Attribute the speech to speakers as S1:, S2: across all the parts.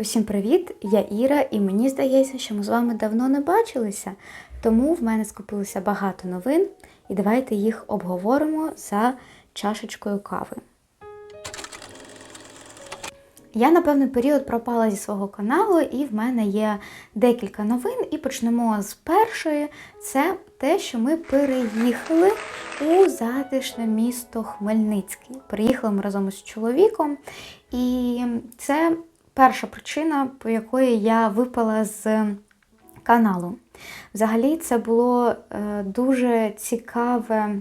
S1: Усім привіт! Я Іра, і мені здається, що ми з вами давно не бачилися, тому в мене скупилося багато новин, і давайте їх обговоримо за чашечкою кави. Я на певний період пропала зі свого каналу, і в мене є декілька новин. І почнемо з першої. Це те, що ми переїхали у затишне місто Хмельницький. Переїхали ми разом із чоловіком, і це перша причина, по якої я випала з каналу. Взагалі, це було е, дуже цікаве.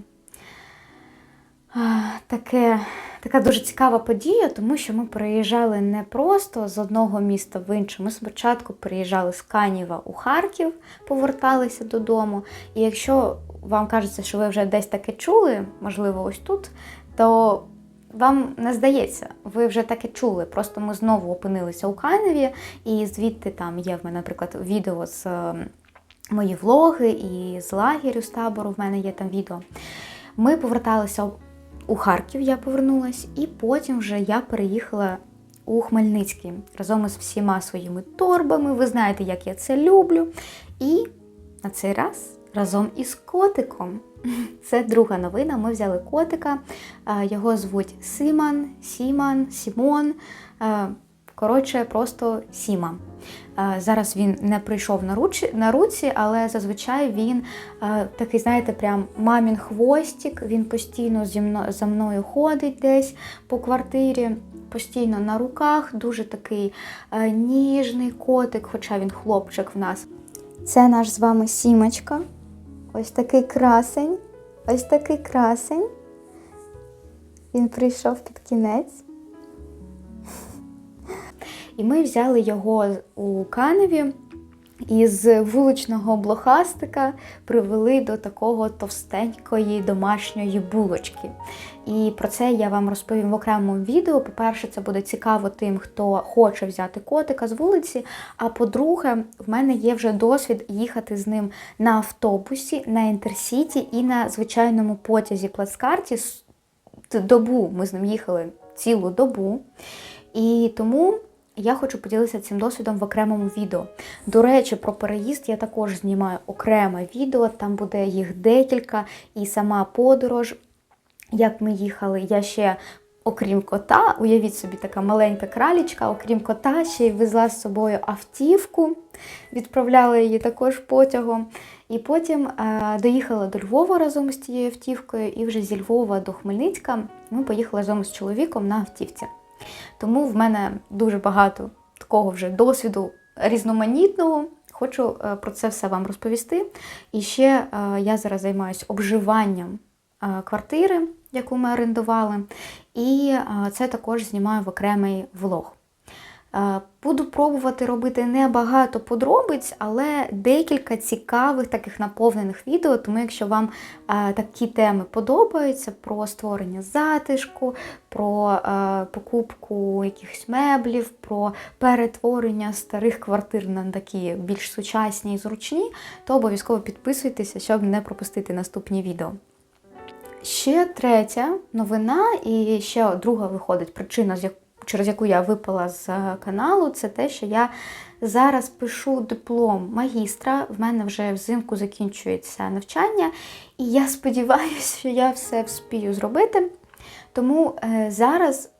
S1: Таке, така дуже цікава подія, тому що ми переїжджали не просто з одного міста в інше. Ми спочатку переїжджали з Канєва у Харків, поверталися додому. І якщо вам кажеться, що ви вже десь таке чули, можливо, ось тут, то вам не здається, ви вже таке чули. Просто ми знову опинилися у Каневі, і звідти там є в мене, наприклад, відео з е, мої влоги і з лагерю з табору. В мене є там відео. Ми поверталися у Харків, я повернулася, і потім вже я переїхала у Хмельницький разом із всіма своїми торбами. Ви знаєте, як я це люблю. І на цей раз разом із котиком. Це друга новина. Ми взяли котика. Його звуть Симан, Сіман, Сімон. Коротше, просто Сіма. Зараз він не прийшов на руці, але зазвичай він такий, знаєте, прям мамін хвостик. Він постійно зі мною, за мною ходить десь по квартирі, постійно на руках. Дуже такий ніжний котик, хоча він хлопчик в нас. Це наш з вами сімочка. Ось такий красень. Ось такий красень. Він прийшов під кінець. І ми взяли його у Каневі і з вуличного блохастика привели до такого товстенької домашньої булочки. І про це я вам розповім в окремому відео. По-перше, це буде цікаво тим, хто хоче взяти котика з вулиці. А по-друге, в мене є вже досвід їхати з ним на автобусі, на інтерсіті і на звичайному потязі плацкарті. Добу ми з ним їхали цілу добу. І тому я хочу поділитися цим досвідом в окремому відео. До речі, про переїзд я також знімаю окреме відео, там буде їх декілька, і сама подорож, як ми їхали. Я ще, окрім кота, уявіть собі, така маленька кралічка, окрім кота, ще й везла з собою автівку, відправляла її також потягом. І потім е, доїхала до Львова разом з тією автівкою, і вже зі Львова до Хмельницька ми поїхали разом з чоловіком на автівці. Тому в мене дуже багато такого вже досвіду різноманітного. Хочу е, про це все вам розповісти. І ще е, я зараз займаюся обживанням е, квартири, яку ми орендували, і це також знімаю в окремий влог. Буду пробувати робити небагато подробиць, але декілька цікавих таких наповнених відео. Тому, якщо вам а, такі теми подобаються про створення затишку, про а, покупку якихось меблів, про перетворення старих квартир на такі більш сучасні і зручні, то обов'язково підписуйтеся, щоб не пропустити наступні відео. Ще третя новина, і ще друга виходить причина, з якої через яку я випала з каналу, це те, що я зараз пишу диплом магістра. В мене вже взимку закінчується навчання, і я сподіваюся, що я все вспію зробити. Тому е, зараз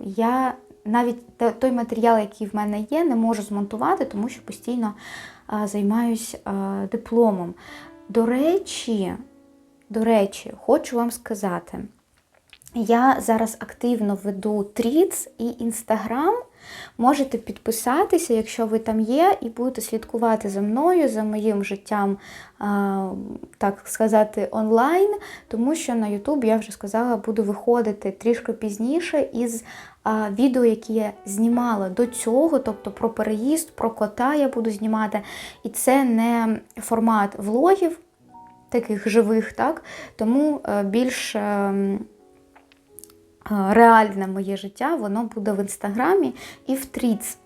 S1: я навіть той матеріал, який в мене є, не можу змонтувати, тому що постійно займаюся е, дипломом. До речі, до речі, хочу вам сказати. Я зараз активно веду Тріц і Інстаграм. Можете підписатися, якщо ви там є, і будете слідкувати за мною, за моїм життям, так сказати, онлайн, тому що на YouTube, я вже сказала, буду виходити трішки пізніше із відео, які я знімала до цього, тобто про переїзд, про кота я буду знімати. І це не формат влогів, таких живих, так? тому більш. Ем, реальне моє життя, воно буде в інстаграмі і в Тріц.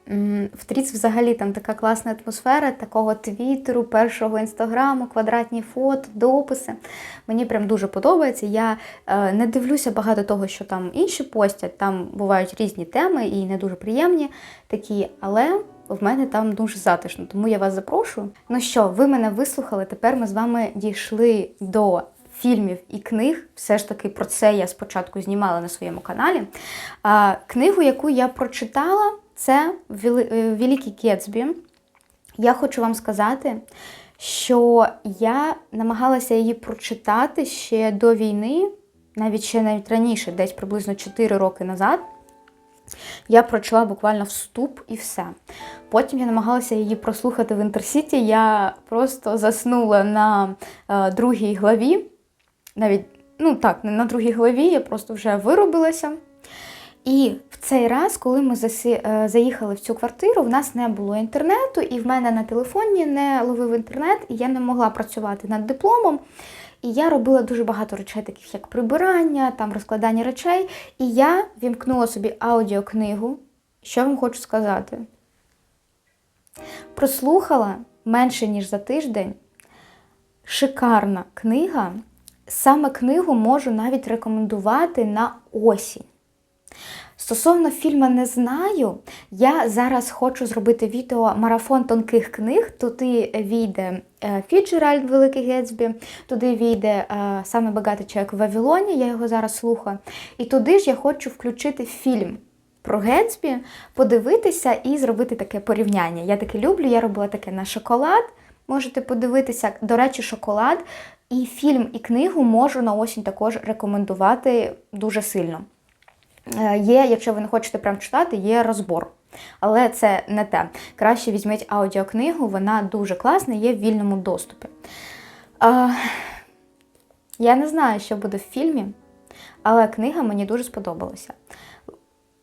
S1: В Тріц взагалі там така класна атмосфера, такого твіттеру, першого інстаграму, квадратні фото, дописи. Мені прям дуже подобається. Я е, не дивлюся багато того, що там інші постять. Там бувають різні теми і не дуже приємні такі, але. В мене там дуже затишно, тому я вас запрошую. Ну що, ви мене вислухали? Тепер ми з вами дійшли до фільмів і книг. Все ж таки про це я спочатку знімала на своєму каналі. Книгу, яку я прочитала, це Великий Кетсбі. Я хочу вам сказати, що я намагалася її прочитати ще до війни, навіть ще навіть раніше, десь приблизно 4 роки назад. Я прочла буквально вступ і все. Потім я намагалася її прослухати в інтерсіті. Я просто заснула на е, другій главі. Навіть, ну так, не на другій главі, я просто вже виробилася. І в цей раз, коли ми засі... Е, заїхали в цю квартиру, в нас не було інтернету, і в мене на телефоні не ловив інтернет, і я не могла працювати над дипломом. І я робила дуже багато речей, таких як прибирання, там розкладання речей. І я вімкнула собі аудіокнигу. Що вам хочу сказати? Прослухала менше, ніж за тиждень. Шикарна книга. Саме книгу можу навіть рекомендувати на осінь. Стосовно фільму не знаю, я зараз хочу зробити відео марафон тонких книг. Туди війде Фіджеральд Великий Гетсбі, туди війде е, саме багатий чоловік в Вавилоні, я його зараз слухаю. І туди ж я хочу включити фільм про Гетсбі, подивитися і зробити таке порівняння. Я таке люблю, я робила таке на шоколад. Можете подивитися, до речі, шоколад. І фільм, і книгу можу на осінь також рекомендувати дуже сильно. Е, є, якщо ви не хочете прям читати, є розбор. Але це не те. Краще візьміть аудіокнигу, вона дуже класна, є в вільному доступі. А, Я не знаю, що буде в фільмі, але книга мені дуже сподобалася.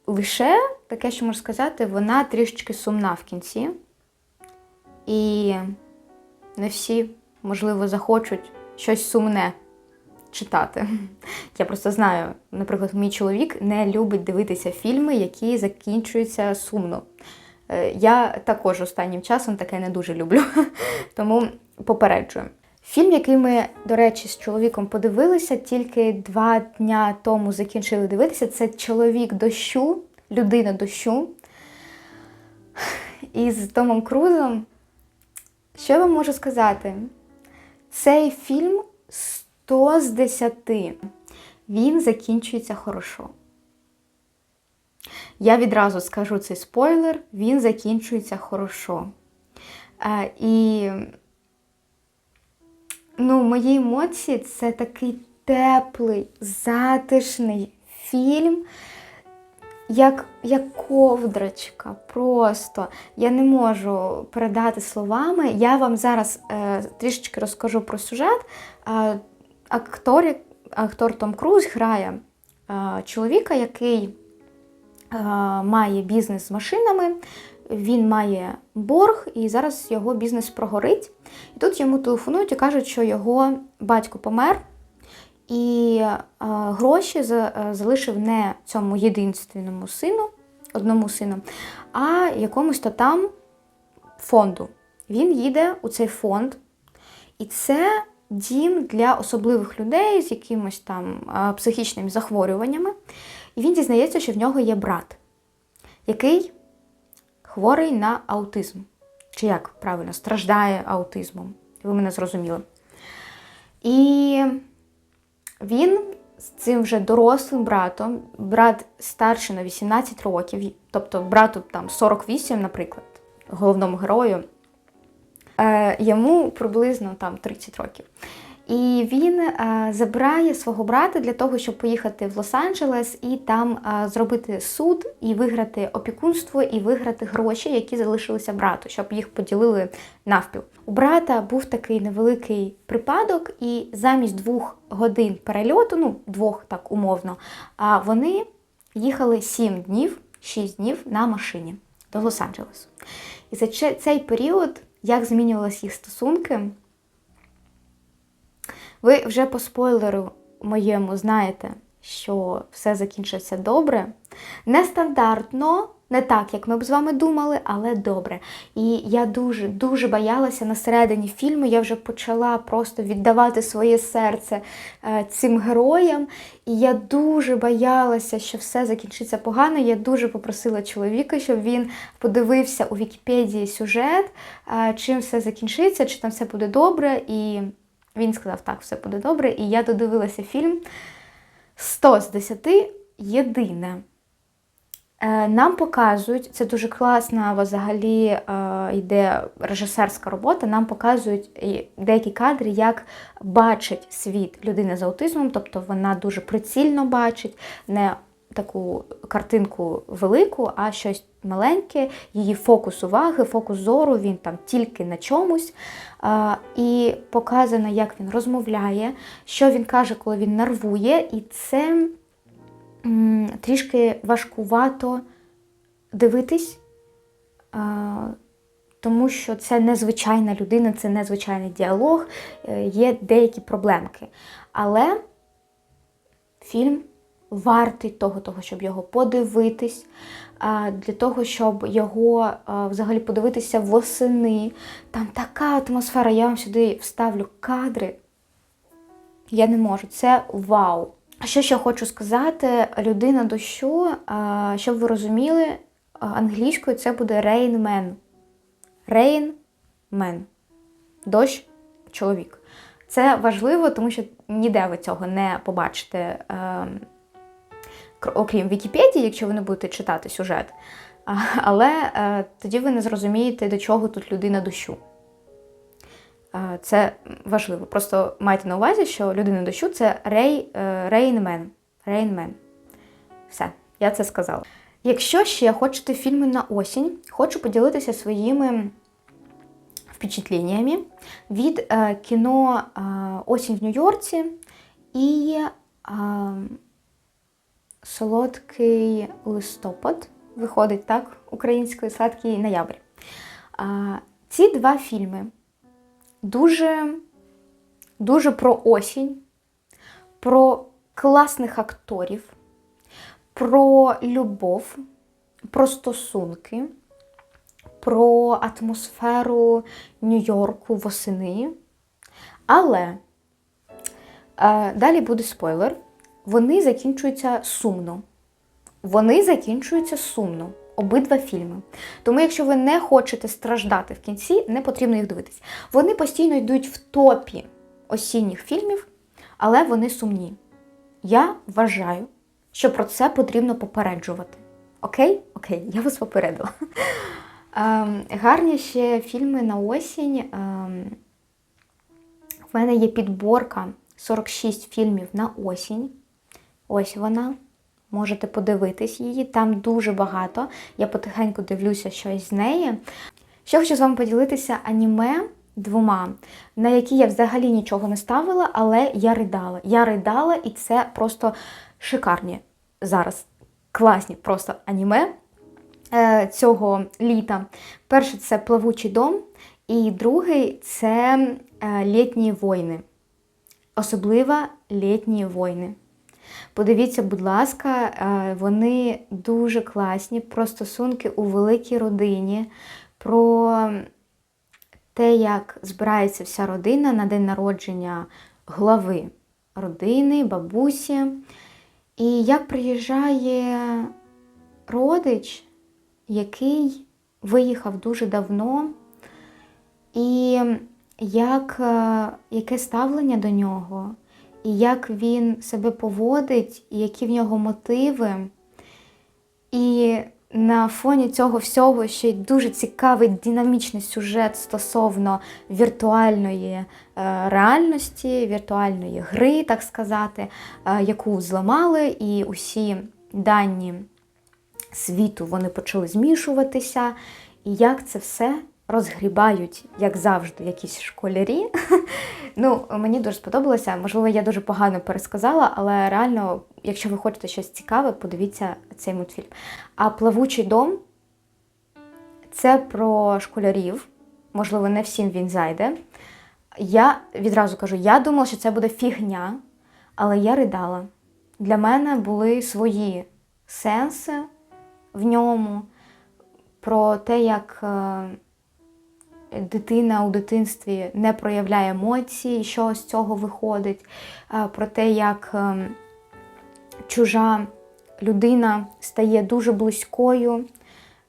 S1: Лише таке, що можу сказати, вона трішечки сумна в кінці. І не всі, можливо, захочуть щось сумне читати. Я просто знаю, наприклад, мій чоловік не любить дивитися фільми, які закінчуються сумно. Е, я також останнім часом таке не дуже люблю, тому попереджую. Фільм, який ми, до речі, з чоловіком подивилися, тільки два дня тому закінчили дивитися, це чоловік дощу, людина дощу. І з Томом Крузом. Що я вам можу сказати? Цей фільм 100 з 10. Він закінчується хорошо. Я відразу скажу цей спойлер, він закінчується хорошо. А, і ну, мої емоції це такий теплий, затишний фільм як як ковдрочка. Просто я не можу передати словами. Я вам зараз е, трішечки розкажу про сюжет. Е, актор, актор Том Круз грає е, чоловіка, який е, має бізнес з машинами. Він має борг, і зараз його бізнес прогорить. І тут йому телефонують і кажуть, що його батько помер. І гроші е, залишив не цьому єдинственному сину, одному сину, а якомусь то там фонду. Він їде у цей фонд, і це дім для особливих людей з якимось там е, психічними захворюваннями. І він дізнається, що в нього є брат, який хворий на аутизм. Чи як правильно, страждає аутизмом. Ви мене зрозуміли. І він з цим вже дорослим братом, брат старший на 18 років, тобто брату там 48, наприклад, головному герою, е, йому приблизно там 30 років. І він а, забирає свого брата для того, щоб поїхати в Лос-Анджелес і там а, зробити суд, і виграти опікунство, і виграти гроші, які залишилися брату, щоб їх поділили навпіл. У брата був такий невеликий припадок, і замість двох годин перельоту, ну двох так умовно, а вони їхали сім днів, шість днів на машині до Лос-Анджелесу. І за цей період, як змінювалися їх стосунки. Ви вже по спойлеру моєму знаєте, що все закінчиться добре. Нестандартно, не так, як ми б з вами думали, але добре. І я дуже дуже боялася на середині фільму. Я вже почала просто віддавати своє серце е, цим героям. І я дуже боялася, що все закінчиться погано. Я дуже попросила чоловіка, щоб він подивився у Вікіпедії сюжет, е, чим все закінчиться, чи там все буде добре. І він сказав, так, все буде добре. І я додивилася фільм 100 з 10 єдине. Е, Нам показують, це дуже класна взагалі е, йде режисерська робота. Нам показують деякі кадри, як бачить світ людина з аутизмом, тобто вона дуже прицільно бачить, не таку картинку велику, а щось маленьке, її фокус уваги, фокус зору, він там тільки на чомусь. Е, І показано, як він розмовляє, що він каже, коли він нервує, і це м, трішки важкувато дивитись, а, тому що це незвичайна людина, це незвичайний діалог, е, є деякі проблемки. Але фільм вартий того, того щоб його подивитись, а, для того, щоб його взагалі подивитися восени. Там така атмосфера, я вам сюди вставлю кадри. Я не можу, це вау. Що ще хочу сказати, людина дощу, щоб ви розуміли, англійською це буде Rain Man. Rain Man. Дощ чоловік. Це важливо, тому що ніде ви цього не побачите, е, кр- окрім Вікіпедії, якщо ви не будете читати сюжет. Але е, тоді ви не зрозумієте, до чого тут людина дощу. Е, Це важливо. Просто майте на увазі, що людина дощу це рей, е, рейнмен. Рейнмен. Все, я це сказала. Якщо ще хочете фільми на осінь, хочу поділитися своїми впечатленнями від кіно Осінь в Нью-Йорці і Солодкий листопад. Виходить так, українською сладкий ноябрь. А, ці два фільми дуже, дуже про осінь, про класних акторів, про любов, про стосунки, про атмосферу Нью-Йорку восени. Але е, далі буде спойлер. Вони закінчуються сумно. Вони закінчуються сумно. Обидва фільми. Тому, якщо ви не хочете страждати в кінці, не потрібно їх дивитись. Вони постійно йдуть в топі осінніх фільмів, але вони сумні. Я вважаю, що про це потрібно попереджувати. Окей? Окей, я вас попередила. Ем, гарні ще фільми на осінь. Ем, в мене є підборка 46 фільмів на осінь. Ось вона. Можете подивитись її, там дуже багато. Я потихеньку дивлюся щось з неї. Ще хочу з вами поділитися аніме двома, на які я взагалі нічого не ставила, але я ридала. Я ридала, і це просто шикарні зараз. Класні просто аніме е, цього літа. Перший це Плавучий дом, і другий це е, Літні війни. Особливо літні війни. Подивіться, будь ласка, е, вони дуже класні про стосунки у великій родині, про те, як збирається вся родина на день народження глави родини, бабусі, і як приїжджає родич, який виїхав дуже давно, і як, е, яке ставлення до нього і як він себе поводить, і які в нього мотиви. І на фоні цього всього ще й дуже цікавий динамічний сюжет стосовно віртуальної е, реальності, віртуальної гри, так сказати, е, яку зламали, і усі дані світу вони почали змішуватися. І як це все розгрібають, як завжди, якісь школярі. ну, мені дуже сподобалося. Можливо, я дуже погано пересказала, але реально, якщо ви хочете щось цікаве, подивіться цей мультфільм. А плавучий дом це про школярів. Можливо, не всім він зайде. Я відразу кажу, я думала, що це буде фігня, але я ридала. для мене були свої сенси в ньому, про те, як е, дитина у дитинстві не проявляє емоцій, що з цього виходить, про те, як е, чужа людина стає дуже близькою,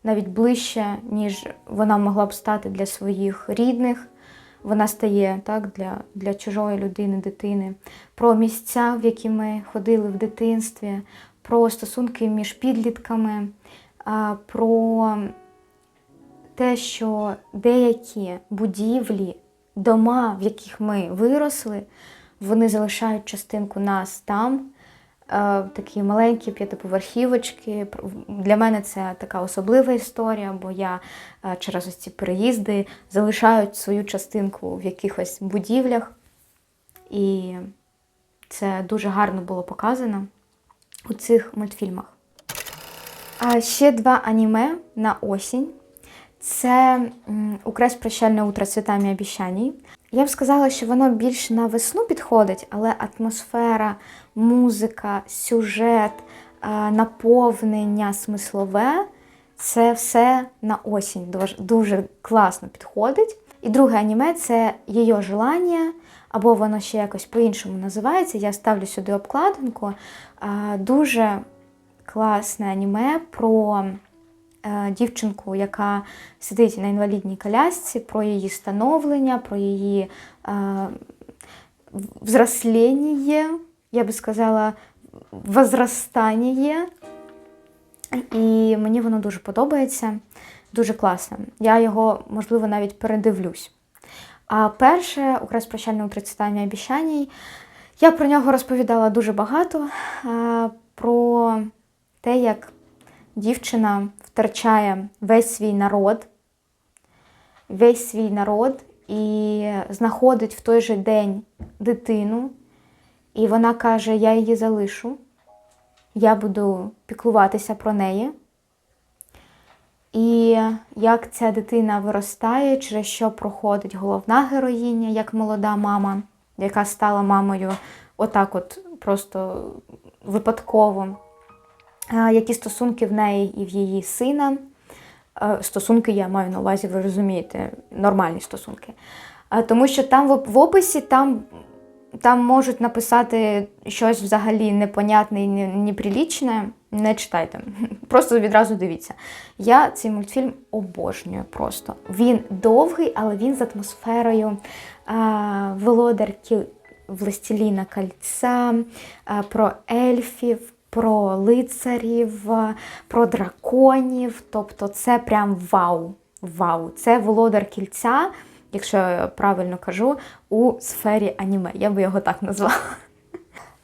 S1: навіть ближче, ніж вона могла б стати для своїх рідних. Вона стає так, для, для чужої людини, дитини, про місця, в які ми ходили в дитинстві, про стосунки між підлітками, про те, що деякі будівлі, дома, в яких ми виросли, вони залишають частинку нас там. Е, Такі маленькі п'ятиповерхівочки. Для мене це така особлива історія, бо я е, через ось ці переїзди залишаю свою частинку в якихось будівлях. І це дуже гарно було показано у цих мультфільмах. А ще два аніме на осінь. Це «Укрась прощальне утро цвітами обіщаній. Я б сказала, що воно більш на весну підходить, але атмосфера, музика, сюжет, наповнення смислове це все на осінь дуже, класно підходить. І друге аніме це її желання, або воно ще якось по-іншому називається. Я ставлю сюди обкладинку. Дуже класне аніме про дівчинку, яка сидить на інвалідній колясці, про її становлення, про її е, взрослення, я би сказала, возростання. І мені воно дуже подобається, дуже класно. Я його, можливо, навіть передивлюсь. А перше, «Укрась прощальне утрицитання обіщаній, я про нього розповідала дуже багато, е, про те, як дівчина втрачає весь свій народ, весь свій народ і знаходить в той же день дитину, і вона каже: Я її залишу, я буду піклуватися про неї. І як ця дитина виростає, через що проходить головна героїня, як молода мама, яка стала мамою отак, от просто випадково. Які стосунки в неї і в її сина. Е, Стосунки я маю на увазі, ви розумієте, нормальні стосунки. Тому що там в в описі там, там можуть написати щось взагалі непонятне і не- неприлічне. Не читайте. Просто відразу дивіться. Я цей мультфільм обожнюю просто. Він довгий, але він з атмосферою а, володар Кі- Властеліна кольця, про ельфів, про лицарів, про драконів. Тобто це прям вау. Вау. Це володар кільця, якщо я правильно кажу, у сфері аніме. Я би його так назвала.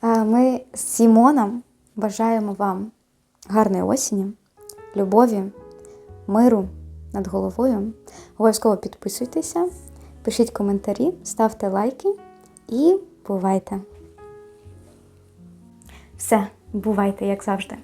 S1: Е, Ми з Сімоном бажаємо вам гарної осені, любові, миру над головою. Обов'язково підписуйтеся, пишіть коментарі, ставте лайки і бувайте. Все, бувайте, як завжди.